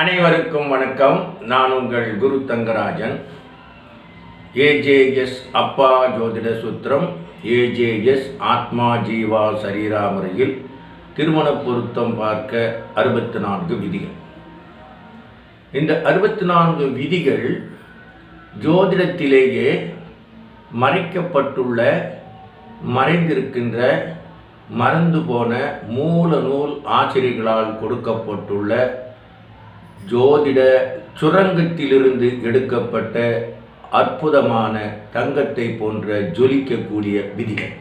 அனைவருக்கும் வணக்கம். நான் உங்கள் குரு தங்கராஜன். ஏஜேஎஸ் அப்பா ஜோதிட சூத்திரம். ஏஜேஎஸ் ஆத்மா ஜீவா சரீரா முறையில் திருமண பொருத்தம் பார்க்க அறுபத்தி நான்கு விதிகள். இந்த அறுபத்தி நான்கு விதிகள் ஜோதிடத்திலேயே மறைக்கப்பட்டுள்ள மறைந்திருக்கின்ற மறந்து போன மூல நூல் ஆசிரியர்களால் கொடுக்கப்பட்டுள்ள ஜோதிட சுரங்கத்திலிருந்து எடுக்கப்பட்ட அற்புதமான தங்கத்தை போன்ற ஜொலிக்கக்கூடிய விதிகள்.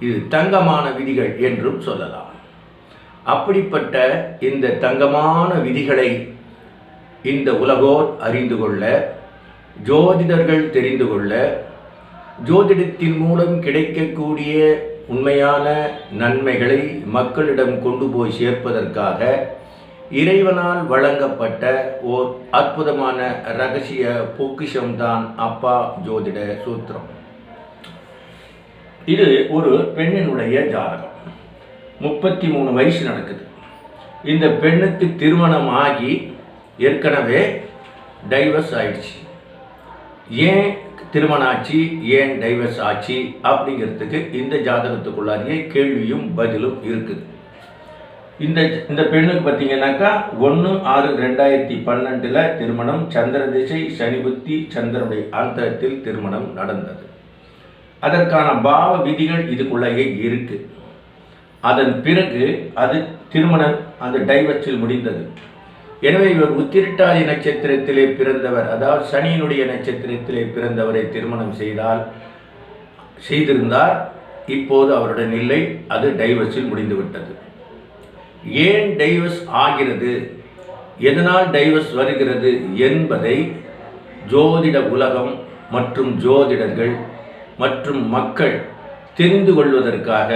இது தங்கமான விதிகள் என்றும் சொல்லலாம். அப்படிப்பட்ட இந்த தங்கமான விதிகளை இந்த உலகோர் அறிந்து கொள்ள ஜோதிடர்கள் தெரிந்து கொள்ள ஜோதிடத்தின் மூலம் கிடைக்கக்கூடிய உண்மையான நன்மைகளை மக்களிடம் கொண்டு போய் சேர்ப்பதற்காக இறைவனால் வழங்கப்பட்ட ஓர் அற்புதமான ரகசிய பொக்கிஷம்தான் அப்பா ஜோதிட சூத்திரம். இது ஒரு பெண்ணினுடைய ஜாதகம். முப்பத்தி மூணு வயசு நடக்குது. இந்த பெண்ணுக்கு திருமணம் ஆகி ஏற்கனவே டைவர்ஸ் ஆயிடுச்சு. ஏன் திருமணம் ஆச்சு? ஏன் டைவர்ஸ் ஆச்சு? அப்படிங்கிறதுக்கு இந்த ஜாதகத்துக்குள்ளாரியே கேள்வியும் பதிலும் இருக்குது. இந்த இந்த பெண்ணுக்கு பார்த்தீங்கன்னாக்கா ஒன்று ஆறு ரெண்டாயிரத்தி பன்னெண்டில் திருமணம் சந்திர திசை சனி புத்தி சந்திரனுடைய ஆந்திரத்தில் திருமணம் நடந்தது. அதற்கான பாவ விதிகள் இதுக்குள்ளேயே இருக்கு. அதன் பிறகு அது திருமணம் அந்த டைவர்ஸில் முடிந்தது. எனவே இவர் உத்திரட்டாதி நட்சத்திரத்திலே பிறந்தவர் அதாவது சனியினுடைய நட்சத்திரத்திலே பிறந்தவரை திருமணம் செய்தால் செய்திருந்தார். இப்போது அவருடன் இல்லை அது டைவர்ஸில் முடிந்துவிட்டது. ஏன் டைவர்ஸ் ஆகிறது? எதனால் டைவர்ஸ் வருகிறது என்பதை ஜோதிட உலகம் மற்றும் ஜோதிடர்கள் மற்றும் மக்கள் தெரிந்து கொள்வதற்காக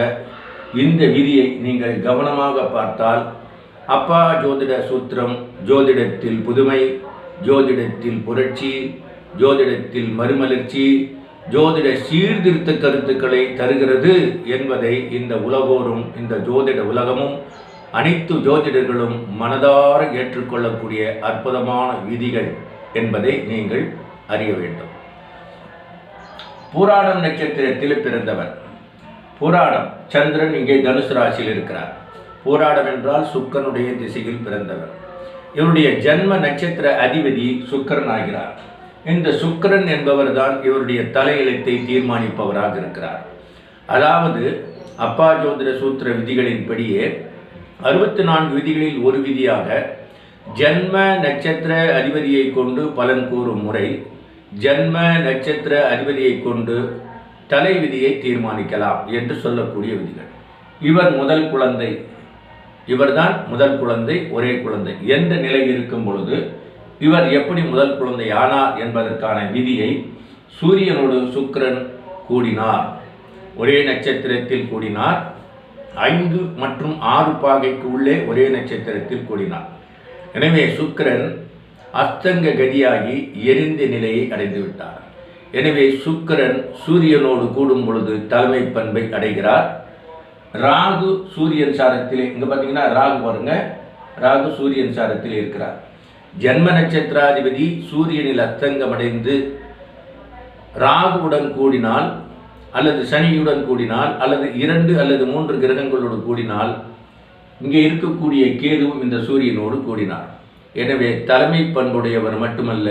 இந்த விதியை நீங்கள் கவனமாக பார்த்தால் அப்பா ஜோதிட சூத்திரம் ஜோதிடத்தில் புதுமை ஜோதிடத்தில் புரட்சி ஜோதிடத்தில் மறுமலர்ச்சி ஜோதிட சீர்திருத்த கருத்துக்களை தருகிறது என்பதை இந்த உலகோரும் இந்த ஜோதிட உலகமும் அனைத்து ஜோதிடர்களும் மனதார ஏற்றுக்கொள்ளக்கூடிய அற்புதமான விதிகள் என்பதை நீங்கள் அறிய வேண்டும். பூராடம் நட்சத்திரத்தில் பிறந்தவர் பூராடம் சந்திரன் இங்கே தனுசு ராசியில் இருக்கிறார். பூராடம் என்றால் சுக்கரனுடைய திசையில் பிறந்தவர் இவருடைய ஜென்ம நட்சத்திர அதிபதி சுக்கரன் ஆகிறார். இந்த சுக்கரன் என்பவர் தான் இவருடைய தலையெழுத்தை தீர்மானிப்பவராக இருக்கிறார். அதாவது அப்பா ஜோதிட சூத்திர விதிகளின்படியே அறுபத்தி நான்கு விதிகளில் ஒரு விதியாக ஜன்ம நட்சத்திர அதிபதியை கொண்டு பலன் கூறும் முறை ஜன்ம நட்சத்திர அதிபதியை கொண்டு தலை விதியை தீர்மானிக்கலாம் என்று சொல்லக்கூடிய விதிகள். இவர் முதல் குழந்தை. இவர்தான் முதல் குழந்தை ஒரே குழந்தை என்ற நிலை இருக்கும் பொழுது இவர் எப்படி முதல் குழந்தை ஆனார் என்பதற்கான விதியை சூரியனோடு சுக்கிரன் கூடினார். ஒரே நட்சத்திரத்தில் கூடினார். ஐந்து மற்றும் ஆறு பாகைக்கு உள்ளே ஒரே நட்சத்திரத்தில் கூடினார். எனவே சுக்கிரன் அஸ்தங்க கதியாகி எரிந்த நிலையை அடைந்து விட்டார். எனவே சுக்கிரன் சூரியனோடு கூடும் பொழுது தலைமை பண்பை அடைகிறார். ராகு சூரியன் சாரத்திலே இங்கே பார்த்தீங்கன்னா ராகு பாருங்க ராகு சூரியன் சாரத்தில் இருக்கிறார். ஜன்ம நட்சத்திராதிபதி சூரியனில் அஸ்தங்கமடைந்து ராகுவுடன் கூடினால் அல்லது சனியுடன் கூடினால் அல்லது இரண்டு அல்லது மூன்று கிரகங்களோடு கூடினால் இங்கே இருக்கக்கூடிய கேதுவும் இந்த சூரியனோடு கூடினார். எனவே தலைமை பண்புடையவர் மட்டுமல்ல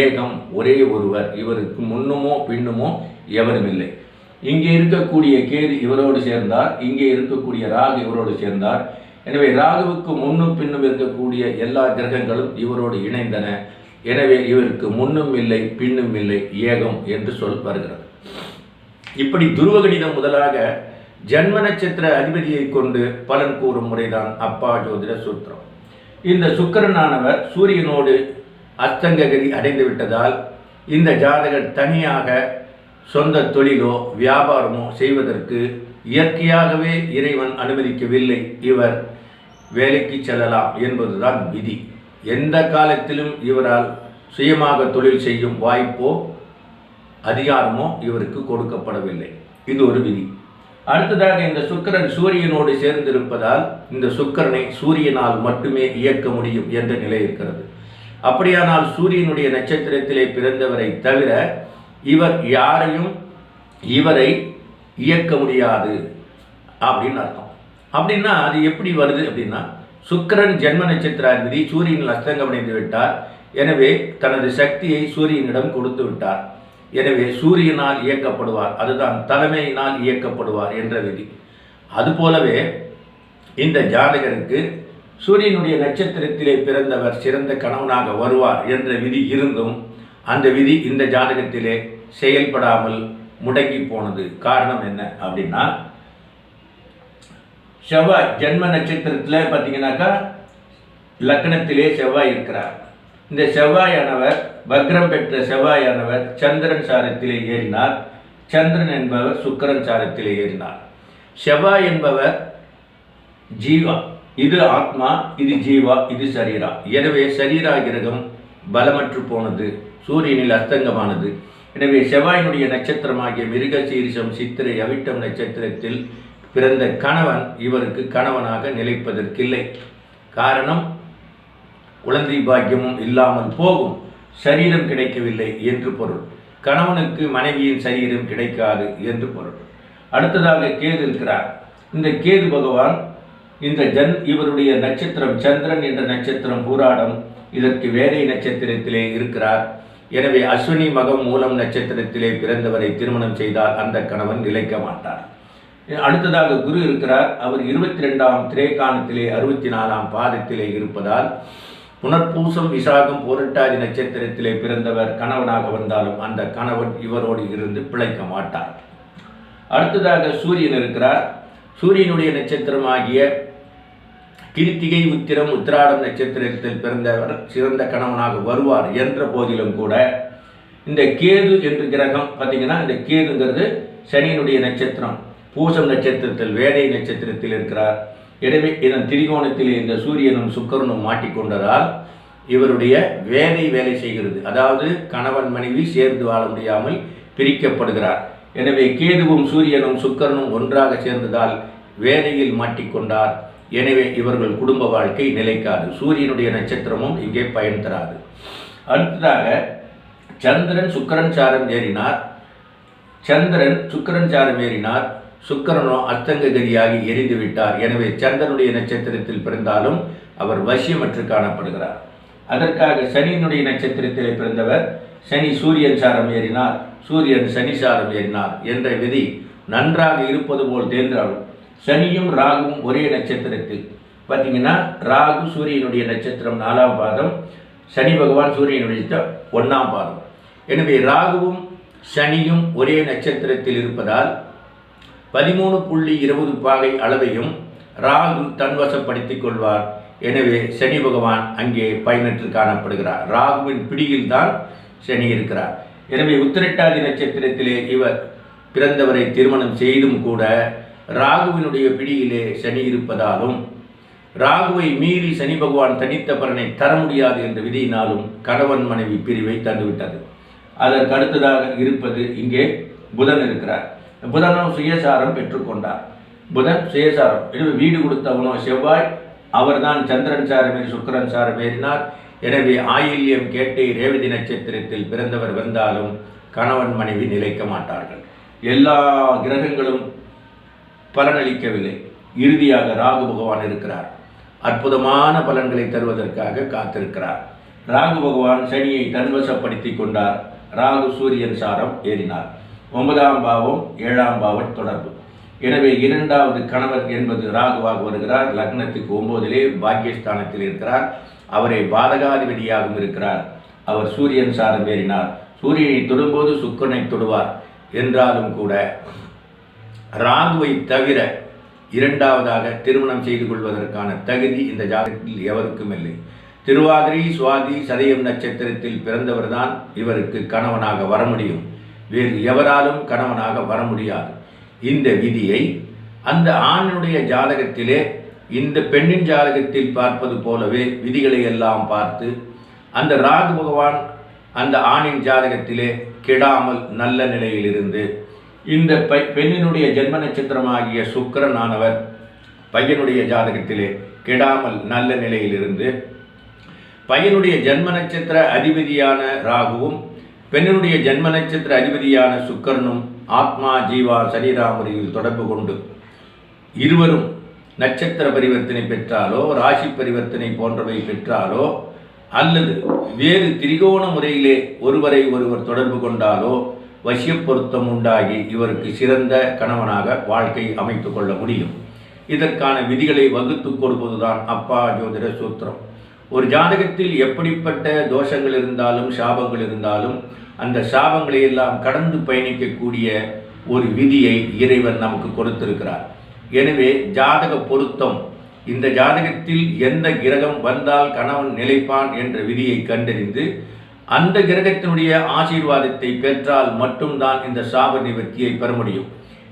ஏகம் ஒரே ஒருவர். இவருக்கு முன்னுமோ பின்னுமோ எவரும் இல்லை. இங்கே இருக்கக்கூடிய கேது இவரோடு சேர்ந்தார் இங்கே இருக்கக்கூடிய ராகு இவரோடு சேர்ந்தார். எனவே ராகுவுக்கு முன்னும் பின்னும் இருக்கக்கூடிய எல்லா கிரகங்களும் இவரோடு இணைந்தன. எனவே இவருக்கு முன்னும் இல்லை பின்னும் இல்லை ஏகம் என்று சொல் வருகிறது. இப்படி துருவகணிதம் முதலாக ஜன்ம நட்சத்திர அதிபதியை கொண்டு பலன் கூறும் முறைதான் அப்பா ஜோதிட சூத்திரம். இந்த சுக்கரனானவர் சூரியனோடு அஸ்தங்ககதி அடைந்து விட்டதால் இந்த ஜாதகர் தனியாக சொந்த தொழிலோ வியாபாரமோ செய்வதற்கு இயற்கையாகவே இறைவன் அனுமதிக்கவில்லை. இவர் வேலைக்கு செல்லலாம் என்பதுதான் விதி. எந்த காலத்திலும் இவரால் சுயமாக தொழில் செய்யும் வாய்ப்போ அதிகாரமோ இவருக்கு கொடுக்கப்படவில்லை. இது ஒரு விதி. அடுத்ததாக இந்த சுக்கிரன் சூரியனோடு சேர்ந்திருப்பதால் இந்த சுக்கிரனை சூரியனால் மட்டுமே இயக்க முடியும் என்ற நிலை இருக்கிறது. அப்படியானால் சூரியனுடைய நட்சத்திரத்திலே பிறந்தவரை தவிர இவர் யாரையும் இவரை இயக்க முடியாது அப்படின்னு அர்த்தம். அப்படின்னா அது எப்படி வருது அப்படின்னா சுக்கிரன் ஜென்ம நட்சத்திராதிபதி சூரியனில் அஸ்தங்கமடைந்து விட்டார். எனவே தனது சக்தியை சூரியனிடம் கொடுத்து விட்டார். எனவே சூரியனால் இயக்கப்படுவார் அதுதான் தலைமையினால் இயக்கப்படுவார் என்ற விதி. அதுபோலவே இந்த ஜாதகருக்கு சூரியனுடைய நட்சத்திரத்திலே பிறந்தவர் சிறந்த கணவனாக வருவார் என்ற விதி இருந்தும் அந்த விதி இந்த ஜாதகத்திலே செயல்படாமல் முடங்கி போனது. காரணம் என்ன அப்படின்னா செவ்வாய் ஜென்ம நட்சத்திரத்தில் பார்த்தீங்கன்னாக்கா லக்னத்திலே செவ்வாய் இருக்கிறார். இந்த செவ்வாயானவர் வக்ரம் பெற்ற செவ்வாயானவர் சந்திரன் சாரத்திலே ஏறினார். சந்திரன் என்பவர் சுக்கிரன் சாரத்திலே ஏறினார். செவ்வாய் என்பவர் ஜீவா. இது ஆத்மா இது ஜீவா இது சரீரா. எனவே சரீரா கிரகம் பலமற்று போனது. சூரியனில் அஸ்தங்கமானது. எனவே செவ்வாயினுடைய நட்சத்திரமாகிய மிருகசீரிஷம் சித்திரை அவிட்டம் நட்சத்திரத்தில் பிறந்த கணவன் இவருக்கு கணவனாக நிலைப்பதற்கில்லை. காரணம் குழந்தை பாக்கியமும் இல்லாமல் போகும். சரீரம் கிடைக்கவில்லை என்று பொருள். கணவனுக்கு மனைவியின் சரீரம் கிடைக்காது என்று பொருள். அடுத்ததாக கேது இருக்கிறார். இந்த கேது பகவான் இந்த ஜன் இவருடைய நட்சத்திரம் சந்திரன் என்ற நட்சத்திரம் பூராடம் இதற்கு வேலை நட்சத்திரத்திலே இருக்கிறார். எனவே அஸ்வினி மகம் மூலம் நட்சத்திரத்திலே பிறந்தவரை திருமணம் செய்தால் அந்த கணவன் நிலைக்க மாட்டார். அடுத்ததாக குரு இருக்கிறார். அவர் இருபத்தி ரெண்டாம் திரேகானத்திலே அறுபத்தி நாலாம் பாதத்திலே இருப்பதால் புனர்பூசம் விசாகம் போரட்டாதி நட்சத்திரத்திலே பிறந்தவர் கணவனாக வந்தாலும் அந்த கணவன் இவரோடு இருந்து பிழைக்க மாட்டார். அடுத்ததாக சூரியன் இருக்கிறார். சூரியனுடைய நட்சத்திரமாகிய கிருத்திகை உத்திரம் உத்திராடம் நட்சத்திரத்தில் பிறந்தவர் சிறந்த கணவனாக வருவார் என்ற போதிலும் கூட இந்த கேது என்று கிரகம் பார்த்தீங்கன்னா இந்த கேதுங்கிறது சனியினுடைய நட்சத்திரம். பூசம் நட்சத்திரத்தில் வேதை நட்சத்திரத்தில் இருக்கிறார். எனவே இதன் திரிகோணத்தில் இந்த சூரியனும் சுக்கரனும் மாட்டிக்கொண்டதால் இவருடைய வேலை வேலை செய்கிறது. அதாவது கணவன் மனைவி சேர்ந்து வாழ முடியாமல் பிரிக்கப்படுகிறார். எனவே கேதுவும் சூரியனும் சுக்கரனும் ஒன்றாக சேர்ந்ததால் வேலையில் மாட்டிக்கொண்டார் எனவே இவர்கள் குடும்ப வாழ்க்கை நிலைக்காது. சூரியனுடைய நட்சத்திரமும் இங்கே பயன் தராது அடுத்ததாக சந்திரன் சுக்கரன் சாரம் ஏறினார். சந்திரன் சுக்கரன் சாரம் ஏறினார். சுக்கரனோ அஸ்தங்ககதியாகி எரிந்து விட்டார். எனவே சந்திரனுடைய நட்சத்திரத்தில் பிறந்தாலும் அவர் வசியமற்று காணப்படுகிறார். அதற்காக சனியினுடைய நட்சத்திரத்தில் பிறந்தவர் சனி சூரியன் சாரம் ஏறினார். சூரியன் சனி சாரம் ஏறினார் என்ற விதி நன்றாக இருப்பது போல் தேர்ந்தாலும் சனியும் ராகுவும் ஒரே நட்சத்திரத்தில். பார்த்தீங்கன்னா ராகு சூரியனுடைய நட்சத்திரம் நாலாம் பாதம் சனி பகவான் சூரியனுடைய ஒன்றாம் பாதம். எனவே ராகுவும் சனியும் ஒரே நட்சத்திரத்தில் இருப்பதால் பதிமூணு புள்ளி இருபது பாகை அளவையும் ராகு தன்வசப்படுத்திக் கொள்வார். எனவே சனி பகவான் அங்கே பயனற்று காணப்படுகிறார். ராகுவின் பிடியில் தான் சனி இருக்கிறார். எனவே உத்திரட்டாதி நட்சத்திரத்திலே இவர் பிறந்தவரை திருமணம் செய்தும் கூட ராகுவினுடைய பிடியிலே சனி இருப்பதாலும் ராகுவை மீறி சனி பகவான் தனித்த பலனை தர முடியாது என்ற விதியினாலும் கணவன் மனைவி பிரிவை தந்துவிட்டது. அதற்கு அடுத்ததாக இருப்பது இங்கே புதன் இருக்கிறார். புதனும் சுயசாரம் பெற்றுக்கொண்டார். புதன் சுயசாரம். எனவே வீடு கொடுத்தவனும் செவ்வாய் அவர்தான் சந்திரன் சாரமே சுக்கரன் சாரம் ஏறினார். எனவே ஆயில்யம் கேட்டை ரேவதி நட்சத்திரத்தில் பிறந்தவர் வந்தாலும் கணவன் மனைவி நிலைக்க மாட்டார்கள். எல்லா கிரகங்களும் பலனளிக்கவில்லை. இறுதியாக ராகு பகவான் இருக்கிறார். அற்புதமான பலன்களை தருவதற்காக காத்திருக்கிறார். ராகு பகவான் சனியை தன்வசப்படுத்தி கொண்டார். ராகு சூரியன் சாரம் ஏறினார். ஒன்பதாம் பாவம் ஏழாம் பாவம் தொடர்பு. எனவே இரண்டாவது கணவர் என்பது ராகுவாக வருகிறார் லக்னத்துக்கு ஒன்பதிலே பாக்கியஸ்தானத்தில் இருக்கிறார் அவரை பாதகாதிபதியாகவும் இருக்கிறார். அவர் சூரியன் சாரம் ஏறினார். சூரியனை தொடும்போது சுக்கரனை தொடுவார். என்றாலும் கூட ராகுவை தவிர இரண்டாவதாக திருமணம் செய்து கொள்வதற்கான தகுதி இந்த ஜாதகத்தில் எவருக்கும் இல்லை. திருவாதிரை சுவாதி சதயம் நட்சத்திரத்தில் பிறந்தவர்தான் இவருக்கு கணவனாக வர முடியும். வேறு எவராலும் கணவனாக வர முடியாது. இந்த விதியை அந்த ஆணுடைய ஜாதகத்திலே இந்த பெண்ணின் ஜாதகத்தில் பார்ப்பது போலவே விதிகளை எல்லாம் பார்த்து அந்த ராகு பகவான் அந்த ஆணின் ஜாதகத்திலே கெடாமல் நல்ல நிலையில் இருந்து இந்த பெண்ணினுடைய ஜென்ம நட்சத்திரமாகிய சுக்கிரனானவர் பையனுடைய ஜாதகத்திலே கெடாமல் நல்ல நிலையிலிருந்து பையனுடைய ஜென்ம நட்சத்திர அதிபதியான ராகுவும் பெண்ணினுடைய ஜென்ம நட்சத்திர அதிபதியான சுக்கரனும் ஆத்மா ஜீவா சரீரா முறையில் தொடர்பு கொண்டு இருவரும் நட்சத்திர பரிவர்த்தனை பெற்றாலோ ராசி பரிவர்த்தனை போன்றவை பெற்றாலோ அல்லது வேறு திரிகோண முறையிலே ஒருவரை ஒருவர் தொடர்பு கொண்டாலோ வசிய பொருத்தம் உண்டாகி இவருக்கு சிறந்த கணவனாக வாழ்க்கை அமைத்து கொள்ள முடியும். இதற்கான விதிகளை வகுத்து கொடுப்பதுதான் அப்பா ஜோதிட சூத்திரம். ஒரு ஜாதகத்தில் எப்படிப்பட்ட தோஷங்கள் இருந்தாலும் சாபங்கள் இருந்தாலும் அந்த சாபங்களை எல்லாம் கடந்து பயணிக்கக்கூடிய ஒரு விதியை இறைவன் நமக்கு கொடுத்திருக்கிறார். எனவே ஜாதக பொருத்தம் இந்த ஜாதகத்தில் எந்த கிரகம் வந்தால் கணவன் நிலைப்பான் என்ற விதியை கண்டறிந்து அந்த கிரகத்தினுடைய ஆசீர்வாதத்தை பெற்றால் மட்டும்தான் இந்த சாப நிவர்த்தியை பெற முடியும்.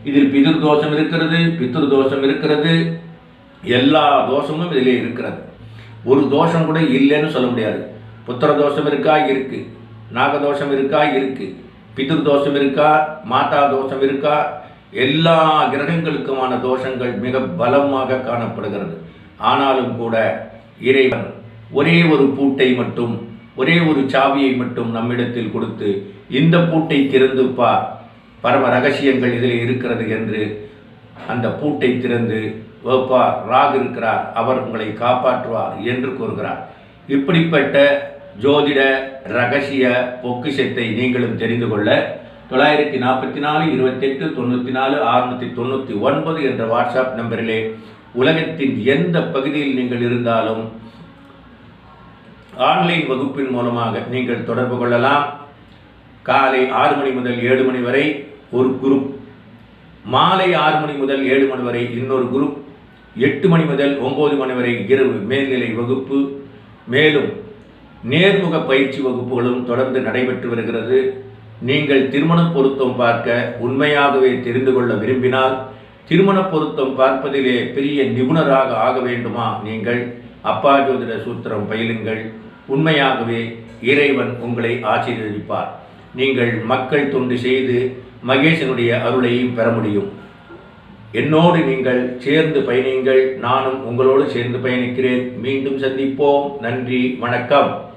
இதில் பிதிர் தோஷம் இருக்கிறது பித்ரு தோஷம் இருக்கிறது எல்லா தோஷமும் இதிலே இருக்கிறது. ஒரு தோஷம் கூட இல்லைன்னு சொல்ல முடியாது. புத்திர தோஷம் இருக்கா? இருக்குது நாகதோஷம் இருக்கா? இருக்கு. பிதிர் தோஷம் இருக்கா? மாதா தோஷம் இருக்கா? எல்லா கிரகங்களுக்குமான தோஷங்கள் மிக பலமாக காணப்படுகிறது. ஆனாலும் கூட இறைவன் ஒரே ஒரு பூட்டை மட்டும் ஒரே ஒரு சாவியை மட்டும் நம்மிடத்தில் கொடுத்து இந்த பூட்டை திறந்து பார் பரம ரகசியங்கள் இதில் இருக்கிறது என்று அந்த பூட்டை திறந்து வைப்பார் ராக் இருக்கிறார் அவர் உங்களை காப்பாற்றுவார் என்று கூறுகிறார். இப்படிப்பட்ட ஜோதிட ரகசிய பொக்கிஷத்தை நீங்களும் தெரிந்து கொள்ள தொள்ளாயிரத்தி நாற்பத்தி நாலு இருபத்தெட்டு தொண்ணூற்றி நாலு அறுநூற்றி தொண்ணூற்றி ஒன்பது என்ற வாட்ஸ்அப் நம்பரிலே உலகத்தின் எந்த பகுதியில் நீங்கள் இருந்தாலும் ஆன்லைன் வகுப்பின் மூலமாக நீங்கள் தொடர்பு கொள்ளலாம். காலை ஆறு மணி முதல் ஏழு மணி வரை ஒரு குரூப். மாலை ஆறு மணி முதல் ஏழு மணி வரை இன்னொரு குரூப். எட்டு மணி முதல் ஒம்பது மணி வரை இரவு மேல்நிலை வகுப்பு. மேலும் நேர்முக பயிற்சி வகுப்புகளும் தொடர்ந்து நடைபெற்று வருகிறது. நீங்கள் திருமண பொருத்தம் பார்க்க உண்மையாகவே தெரிந்து கொள்ள விரும்பினால் திருமண பொருத்தம் பார்ப்பதிலே பெரிய நிபுணராக ஆக வேண்டுமா நீங்கள்? அப்பா ஜோதிட சூத்திரம் பயிலுங்கள். உண்மையாகவே இறைவன் உங்களை ஆசீர்வதிப்பார். நீங்கள் மக்கள் தொண்டு செய்து மகேசனுடைய அருளையும் பெற முடியும். என்னோடு நீங்கள் சேர்ந்து பயணியுங்கள் நானும் உங்களோடு சேர்ந்து பயணிக்கிறேன். மீண்டும் சந்திப்போம். நன்றி. வணக்கம்.